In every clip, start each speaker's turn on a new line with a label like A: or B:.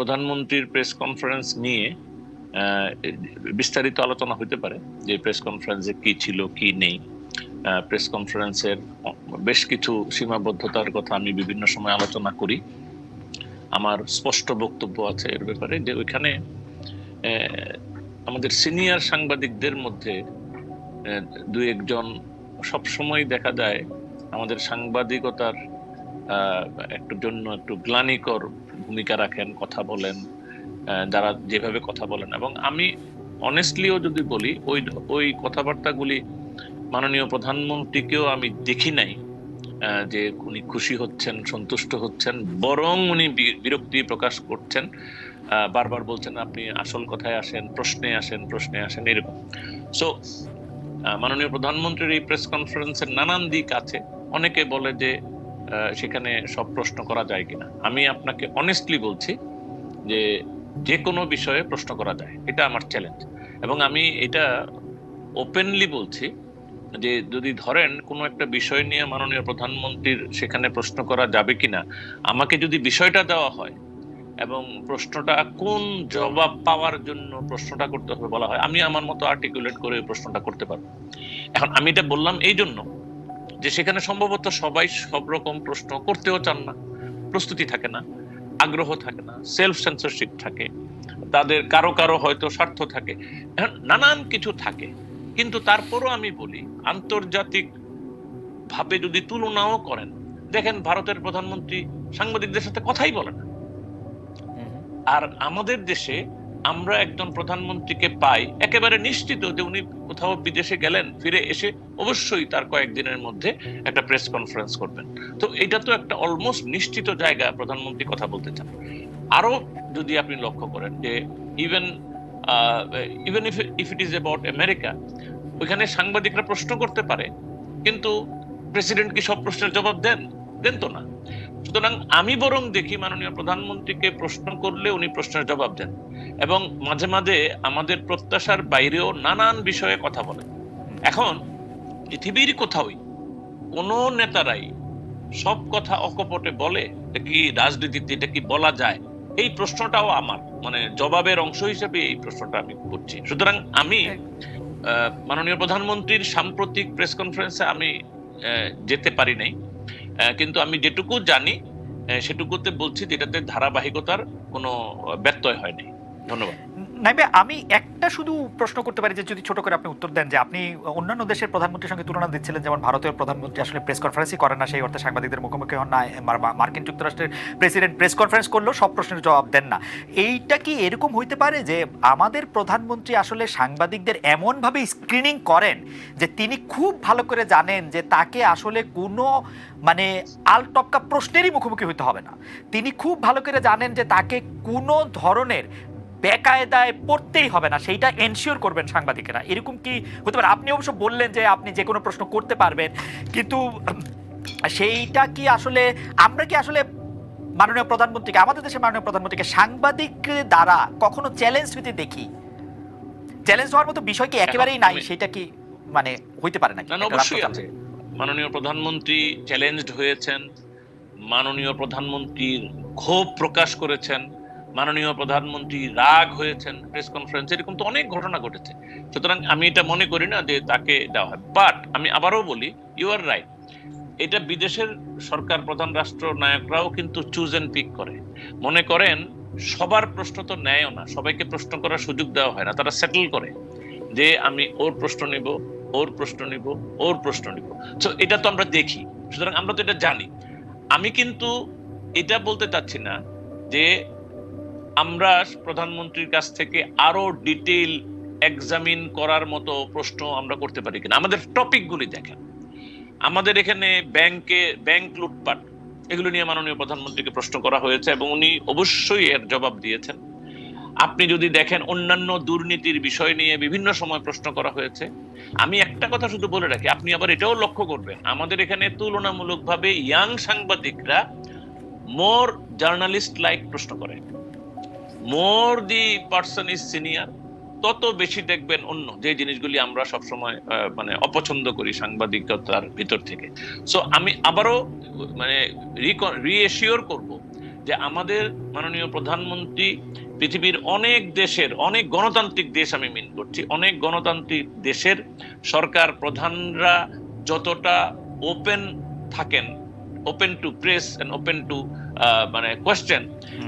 A: প্রধানমন্ত্রীর press conference নিয়ে বিস্তারিত আলোচনা হতে পারে যে প্রেস কনফারেন্সে কি ছিল, কি নেই। প্রেস কনফারেন্সের বেশ কিছু সীমাবদ্ধতার কথা আমি বিভিন্ন সময় আলোচনা করি। আমার স্পষ্ট বক্তব্য আছে এর ব্যাপারে যে ওইখানে আমাদের সিনিয়র সাংবাদিকদের মধ্যে দু একজন সবসময় দেখা যায় আমাদের সাংবাদিকতার একটু জন্য একটু গ্লানিকর ভূমিকা রাখেন, কথা বলেন যারা যেভাবে কথা বলেন। এবং আমি অনেস্টলিও যদি বলি, ওই ওই কথাবার্তাগুলি মাননীয় প্রধানমন্ত্রীকেও আমি দেখি নাই যে উনি খুশি হচ্ছেন, সন্তুষ্ট হচ্ছেন, বরং উনি বিরক্তি প্রকাশ করছেন বারবার বলছেন, আপনি আসল কথায় আসেন, প্রশ্নে আসেন প্রশ্নে আসেন, এরকম। সো মাননীয় প্রধানমন্ত্রীর এই প্রেস কনফারেন্সের নানান দিক আছে। অনেকে বলে যে সেখানে সব প্রশ্ন করা যায় কিনা। আমি আপনাকে অনেস্টলি বলছি যে যে কোনো বিষয়ে প্রশ্ন করা যায়। এটা আমার চ্যালেঞ্জ এবং আমি এটা ওপেনলি বলছি যে যদি ধরেন কোনো একটা বিষয় নিয়ে মাননীয় প্রধানমন্ত্রীর সেখানে প্রশ্ন করা যাবে কিনা, আমাকে যদি বিষয়টা দেওয়া হয় এবং প্রশ্নটা কোন জবাব পাওয়ার জন্য প্রশ্নটা করতে হবে বলা হয়, আমি আমার মতো আর্টিকুলেট করে প্রশ্নটা করতে পারব। এখন আমি এটা বললাম এই জন্য যে সেখানে সম্ভবত সবাই সব রকম প্রশ্ন করতেও চান না প্রস্তুতি থাকে না আগ্রহ থাকে না সেলফ সেন্সরশিপ থাকে তাদের কারও কারও হয়তো স্বার্থ থাকে এখন নানান কিছু থাকে। কিন্তু তারপরও আমি বলি আন্তর্জাতিক ভাবে যদি তুলনাও করেন দেখেন ভারতের প্রধানমন্ত্রী সাংবাদিকদের সাথে কথাই বলে না। আর আমাদের দেশে আমরা একজন প্রধানমন্ত্রীকে পাই, একেবারে নিশ্চিত যে উনি কোথাও বিদেশে গেলেন, ফিরে এসে অবশ্যই তার কয়েকদিনের মধ্যে একটা প্রেস কনফারেন্স করবেন। তো এটা তো একটা অলমোস্ট নিশ্চিত জায়গা, প্রধানমন্ত্রী কথা বলতে চান। আরও যদি আপনি লক্ষ্য করেন যে even even if if it is about America ওইখানে সাংবাদিকরা প্রশ্ন করতে পারে, কিন্তু প্রেসিডেন্ট কি সব প্রশ্নের জবাব দেন? দেন তো না। সুতরাং আমি বরং দেখি মাননীয় প্রধানমন্ত্রীকে প্রশ্ন করলে উনি প্রশ্নের জবাব দেন। এবং মাঝে মাঝে আমাদের প্রত্যাশার বাইরেও নানান বিষয়ে কথা বলে। এখন পৃথিবীর কোথাওই কোন নেতারাই সব কথা অকপটে বলে এটা কি রাজনীতিতে এটা কি বলা যায়? এই প্রশ্নটাও আমার মানে জবাবের অংশ হিসেবে এই প্রশ্নটা আমি করছি। সুতরাং আমি মাননীয় প্রধানমন্ত্রীর সাম্প্রতিক প্রেস কনফারেন্সে আমি যেতে পারি নাই। কিন্তু আমি যেটুকু জানি সেটুকুতে বলছি যেটাতে ধারাবাহিকতার কোনো ব্যত্যয় হয়নি
B: আমি একটা শুধু প্রশ্ন করতে পারি যে, যদি ছোট করে আপনি উত্তর দেন যে, আপনি অন্যান্য দেশের প্রধানমন্ত্রীর সঙ্গে তুলনা দিচ্ছিলেন, যেমন ভারতের প্রধানমন্ত্রী আসলে প্রেস কনফারেন্সই করেন না, সেই অর্থে সাংবাদিকদের মুখোমুখি হন না মার্কিন যুক্তরাষ্ট্রের প্রেসিডেন্ট প্রেস কনফারেন্স করলেও সব প্রশ্নের জবাব দেন না। এইটা কি এরকম হইতে পারে যে, আমাদের প্রধানমন্ত্রী আসলে সাংবাদিকদের এমনভাবে স্ক্রিনিং করেন যে, তিনি খুব ভালো করে জানেন যে, তাকে আসলে কোনো মানে আলটপকা প্রশ্নেরই মুখোমুখি হইতে হবে না। তিনি খুব ভালো করে জানেন যে, তাকে কোনো ধরনের বেকায়দায় পড়তেই হবে না সেইটা এনশিওর করবেন সাংবাদিকেরা। এরকম কি হতে পারে? আপনি অবশ্য বললেন যে আপনি যে কোনো প্রশ্ন করতে পারবেন কিন্তু সেইটা কি আসলে আমরা কি আসলে মাননীয় প্রধানমন্ত্রীকে আমাদের দেশের মাননীয় প্রধানমন্ত্রীকে সাংবাদিক দ্বারা কখনো চ্যালেঞ্জ হইতে দেখি? চ্যালেঞ্জ হওয়ার মতো বিষয় কি একেবারেই নাই? সেটা কি মানে হইতে পারে না
A: অবশ্যই আছে। মাননীয় প্রধানমন্ত্রী চ্যালেঞ্জড হয়েছেন মাননীয় প্রধানমন্ত্রীর ক্ষোভ প্রকাশ করেছেন মাননীয় প্রধানমন্ত্রী রাগ হয়েছেন প্রেস কনফারেন্স এরকম তো অনেক ঘটনা ঘটেছে। সুতরাং আমি এটা মনে করি না যে তাকে দেওয়া হয়। বাট আমি আবারও বলি ইউ আর রাইট এটা বিদেশের সরকার, প্রধান রাষ্ট্র নায়করাও কিন্তু চুজ এন্ড পিক করে। মনে করেন, সবার প্রশ্ন তো নেয়ও না, সবাইকে প্রশ্ন করার সুযোগ দেওয়া হয় না, তারা সেটেল করে যে আমি ওর প্রশ্ন নিব, ওর প্রশ্ন নিব, ওর প্রশ্ন নিব। তো এটা তো আমরা দেখি। সুতরাং আমরা তো এটা জানি। আমি কিন্তু এটা বলতে চাচ্ছি না যে আমরা প্রধানমন্ত্রীর কাছ থেকে আরও ডিটেইল এক্সামিন করার মতো প্রশ্ন আমরা করতে পারি কিনা। আমাদের টপিকগুলি দেখেন। আমাদের এখানে ব্যাংকে ব্যাংক লুটপাট, এগুলো নিয়ে মাননীয় প্রধানমন্ত্রীকে প্রশ্ন করা হয়েছে এবং উনি অবশ্যই এর জবাব দিয়েছেন। আপনি যদি দেখেন অন্যান্য দুর্নীতির বিষয় নিয়ে বিভিন্ন সময় প্রশ্ন করা হয়েছে, আমি একটা কথা শুধু বলে রাখি, আপনি আবার এটাও লক্ষ্য করবেন, আমাদের এখানে তুলনামূলকভাবে ইয়াং সাংবাদিকরা মোর জার্নালিস্ট লাইক প্রশ্ন করে। More the person is senior তত বেশি দেখবেন অন্য যে জিনিসগুলি আমরা সবসময় মানে অপছন্দ করি সাংবাদিকতার ভিতর থেকে। সো আমি আবারও মানে রিএশিওর করব যে আমাদের মাননীয় প্রধানমন্ত্রী পৃথিবীর অনেক দেশের অনেক গণতান্ত্রিক দেশ আমি মিন করছি অনেক গণতান্ত্রিক দেশের সরকার প্রধানরা যতটা ওপেন থাকেন open to press and open to মানে কোয়েশ্চেন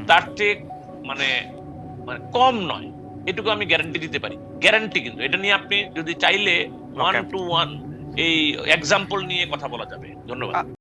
A: তার চেয়ে মানে মানে কম নয়। এটুকু আমি গ্যারান্টি দিতে পারি। গ্যারান্টি কিন্তু। এটা নিয়ে আপনি যদি চাইলে ওয়ান টু ওয়ান এই এক্সাম্পল নিয়ে কথা বলা যাবে। ধন্যবাদ।